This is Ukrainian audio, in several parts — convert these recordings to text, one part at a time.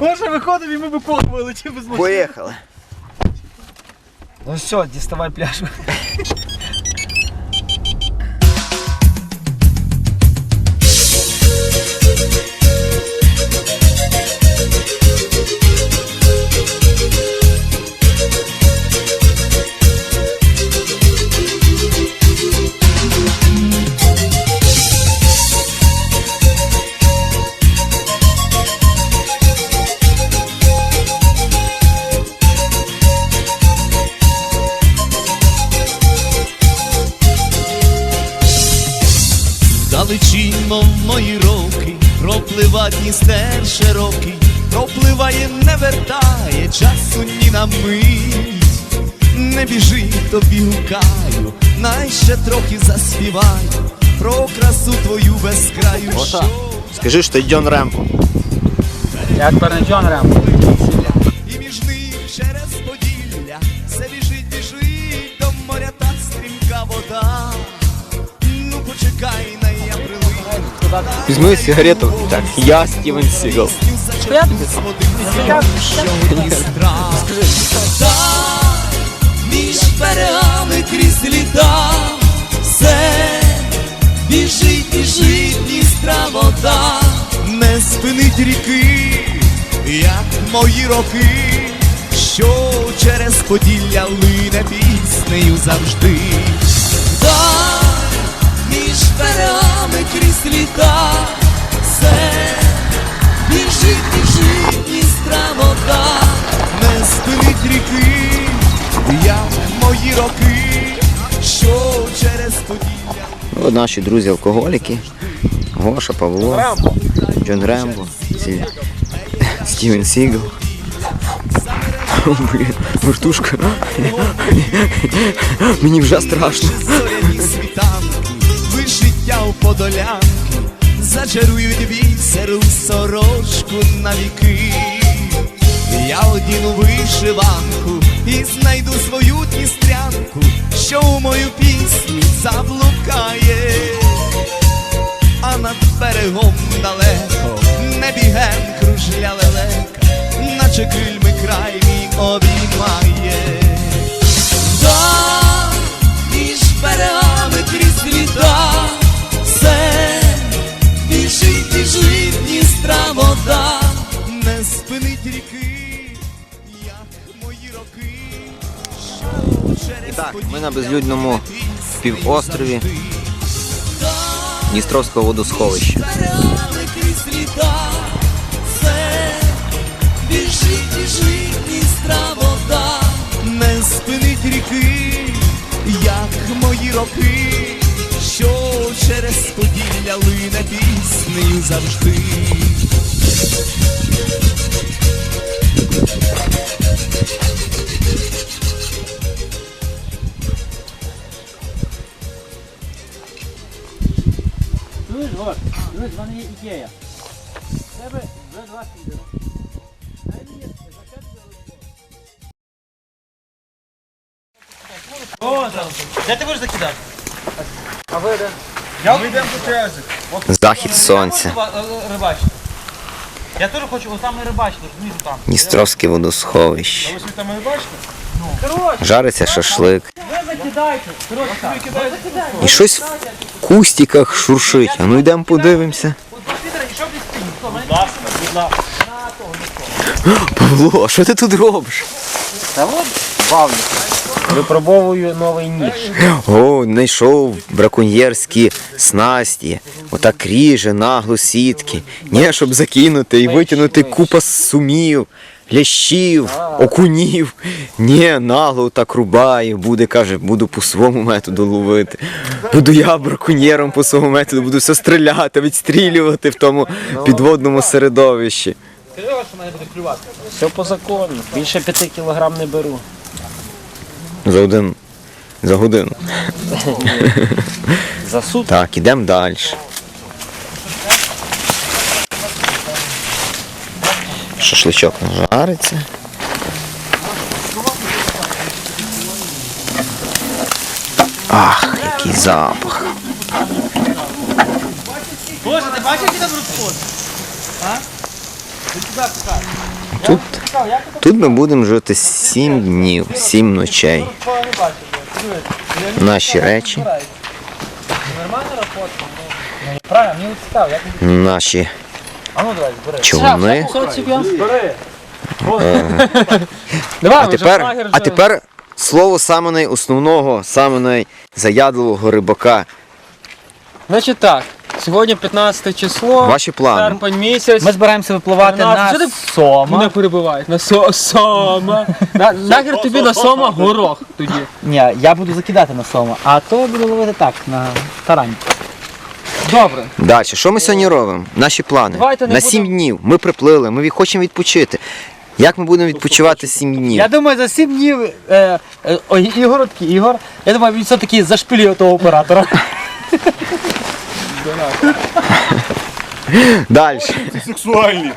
Гоша виходив і ми би коло вилетів без машини. Поїхали. Ну все, діставай пляшку. Далечінь, мов мої роки, проплива Дністер широкий, пропливає, не вертає часу ні на мить. Не біжи, тобі гукаю, най ще трохи заспіваю про красу твою безкраю. Гоша, що скажи, що ти Джон Рембо. Я тепер не Джон Рембо. І між них через Поділля все біжить, біжить до моря та стрімка вода. Візьми сигарету. Так, я Стівен Сігал. Між берегами крізь літа все біжить, біжить Дністра вода, не спинить ріки, як мої роки, що через Поділля лине піснею завжди. Так, між берегами крізь літа все біжить, біжить Дністра вода, не спинить ріки, як мої роки, що через Поділля. От наші друзі алкоголіки. Гоша, Павло, Джон Рембо, Стівен Сігал. Блін, вертушка. Мені вже страшно. Вишиття у подолянки, зачарують бісеру сорочку на віки. Я одіну вишиванку і знайду свою дністрянку, що у мою пісню заблукає, а над берегом далеко небіген кружля лелека, наче крильми край мій обіймає. Так, ми на безлюдному півострові Дністровського водосховища. біжить, біжить Дністра вода, не спинить ріки, як мої роки, що через Поділля лине піснею завжди. Чуєш, Гош? Дивись, в мене є ідея. В Тебе вже два фідера. Дай мені зачатку О, там. Де ти будеш закидати? А ви де? Я ми йдемо по черзі. Захід сонця. Рибачити. Я теж хочу ось саме рибачити, розумієш, там. Дністровське водосховище. Ви там рибачите? Ну. Жариться шашлик. ви закидайте. І щось в кустиках шуршить. А ну йдемо подивимося. Павло, а що ти тут робиш? Та от бавлю. Випробовую новий ніж. О, знайшов браконьєрські снасті. Отак ріже нагло сітки. Ні, щоб закинути і витягнути купа сумів, лящів, окунів. Ні, нагло так рубає, буде, каже, буду по своєму методу ловити. Буду я браконьєром по своєму методу, буду все стріляти, відстрілювати в тому підводному середовищі. Скажи, що мене буде клювати. Все по закону. Більше п'яти кілограм не беру. За один. За годину. За сутки. Так, ідемо далі. Шашличок нажариться. Ах, який запах. Боже, ти бачиш, які там розходи? Тут, тут ми будемо жити 7 днів, 7 ночей. Наші речі, наші човни. А тепер, а тепер слово саме найосновного, саме найзаядливого рибака. Значить так, сьогодні 15 число, Ваші плани. серпень місяць. Ми збираємося випливати на ти- Сома. Мене перебивають. На со сома. На, нахер тобі на сома горох тоді. Ні, я буду закидати на Сома, а то буду ловити так, на тарань. Добре. Далі, що ми сьогодні робимо? Наші плани. Давайте не На 7 будемо- днів ми приплили, ми від- хочемо відпочити. Як ми будемо відпочивати 7 днів? Я думаю, за 7 днів е, е, ой, Ігор, такий Ігор, я думаю, він все-таки зашпилює того оператора. Далі. Сексуальні.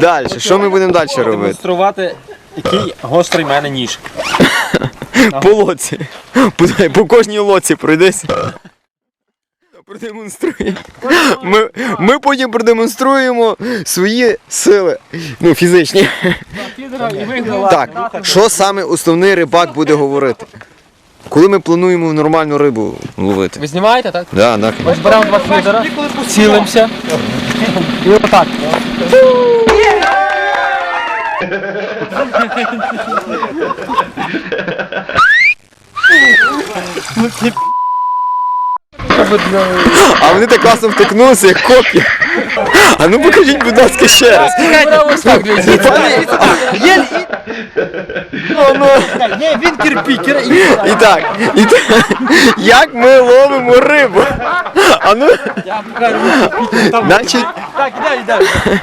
Далі. Що ми будемо далі робити? Демонструвати, який гострий в мене ніж. По лоці. По, по кожній лоці пройдися. Продемонструє. Ми, ми потім продемонструємо свої сили. Ну, фізичні. Так, що саме основний рибак буде говорити? Коли ми плануємо нормальну рибу ловити? Ви знімаєте, так? Да, так. Ось беремо два фідера, цілимося. І отак. А вони так класно втикнулися, як коп'я. А ну покажіть, будь ласка, ще раз. Ось так, дивіться. Ні, він кирпі. І так, і так, як ми ловимо рибу? А ну, значить, Так, іде, іде.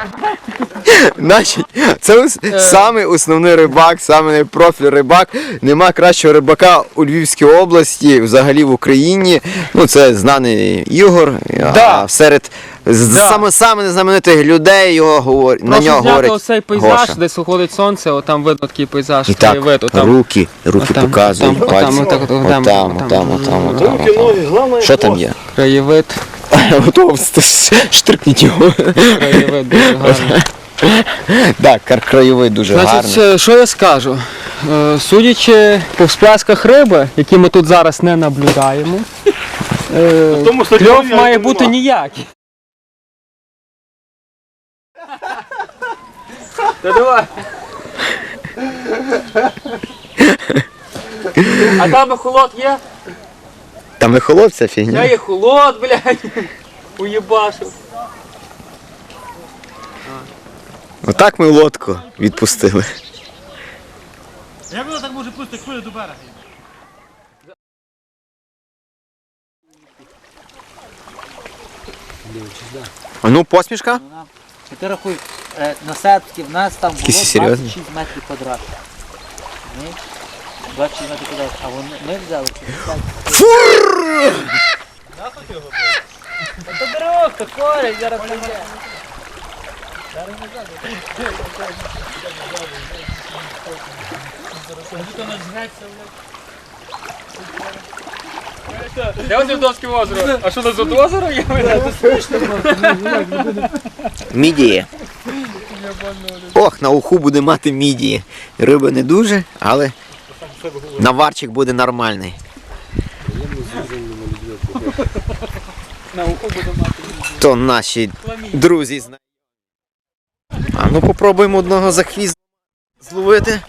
значить, це ос- самий основний рибак, самий профіль рибак. Нема кращого рибака у Львівській області, взагалі в Україні. Ну, це знаний Ігор. А серед з- Да. саме саме незнаменитих людей його говор... на Прошу нього говорить. оцей пейзаж, Гоша. де виходить сонце, отам видно такий пейзаж, І так, краєвид, отам. руки, руки отам, показують, отам, пальці. отам, отак, отам, Отам, отам, отам, отам, отам, отам. Що там є? Краєвид, Готово, штрикніть його. краєвид дуже гарний. Так, кар- краєвид дуже Значить, гарний. е, що я скажу? Е, Судячи по всплесках риби, які ми тут зараз не наблюдаємо, е, кльов має бути ніякий. Та давай. А там ехолот є? Там не холодця Я фігня. ехолот, блядь. Уєбашив. Отак ми лодку відпустили. Як воно так може пустити хвилю до берега? А ну посмішка? Ти рахуй, е, на сетки в нас там було 26 метрів квадратних. Ні? 26 метрів квадратних, а вони, ми взяли 50. Фур! Та дорог, то корень, зараз прийде. Де ось Жидовське озеро? А що на тут озеро є? Мідії. Ох, на уху буде мати мідії. Риби не дуже, але наварчик буде нормальний. То наші друзі знають. А ну попробуємо одного за хвіст зловити.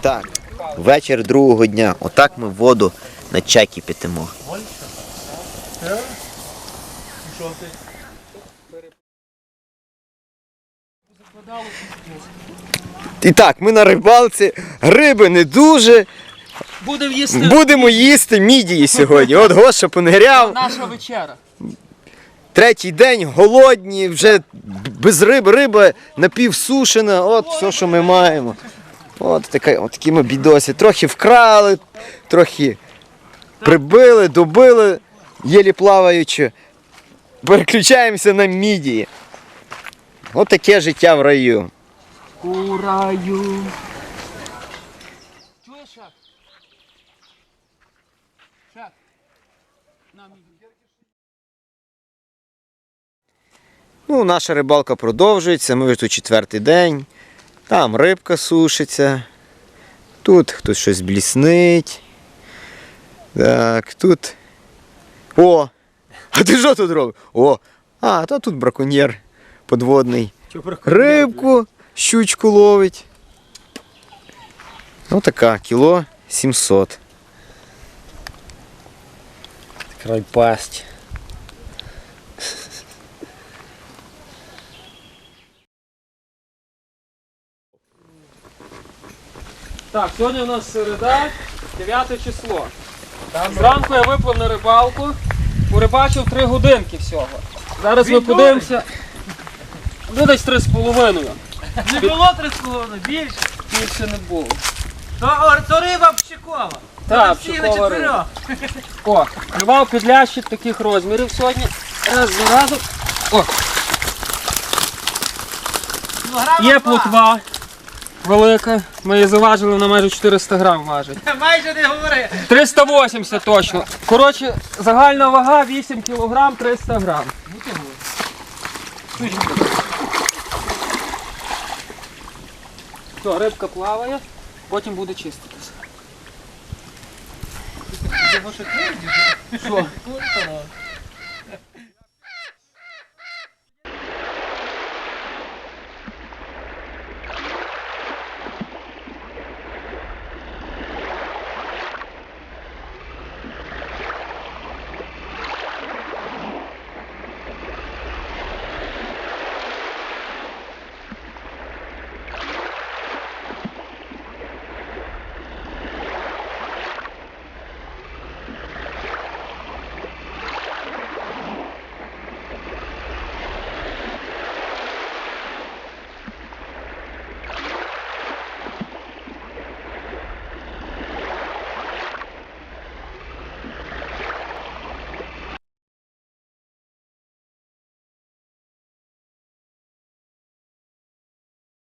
Так, вечір другого дня. Отак ми воду на чай кипятимо. І так, ми на рибалці, риби не дуже. Будемо їсти Будемо їсти мідії сьогодні. От Гоша пониряв. наша вечера. Третій день голодні, вже без риби, риба напівсушена. От все, що ми маємо. От, така, от такі ми бідосі. Трохи вкрали, трохи прибили, добили, єлі плаваючи. Переключаємося на мідії. От таке життя в раю. У раю. На, Ну, наша рибалка продовжується, ми вже тут четвертий день. Там рибка сушиться. Тут хтось щось бліснить. Так, тут. О! А ти що тут робиш? О! А, то тут браконьєр подводний. Рибку, щучку ловить. Ну така, кіло 700. Край пасть. Так, сьогодні у нас середа, 9 число. Зранку я виплив на рибалку, порибачив 3 годинки всього. Зараз ми подивимося. Ну, десь 3,5. Не було три з половиною, більше. Більше не було. То, то риба пщикова. Так, пшикова риба. О, клював підлящик таких розмірів сьогодні. Раз за разом. О, є плотва велика. Ми її заважили на майже 400 грам важить. Майже не говори. 380 точно. Коротше, загальна вага 8 кг 300 грам. Все, рибка плаває, потім буде чиститися. Kurde, muszę twierdzić. Szło. Kurwa. No.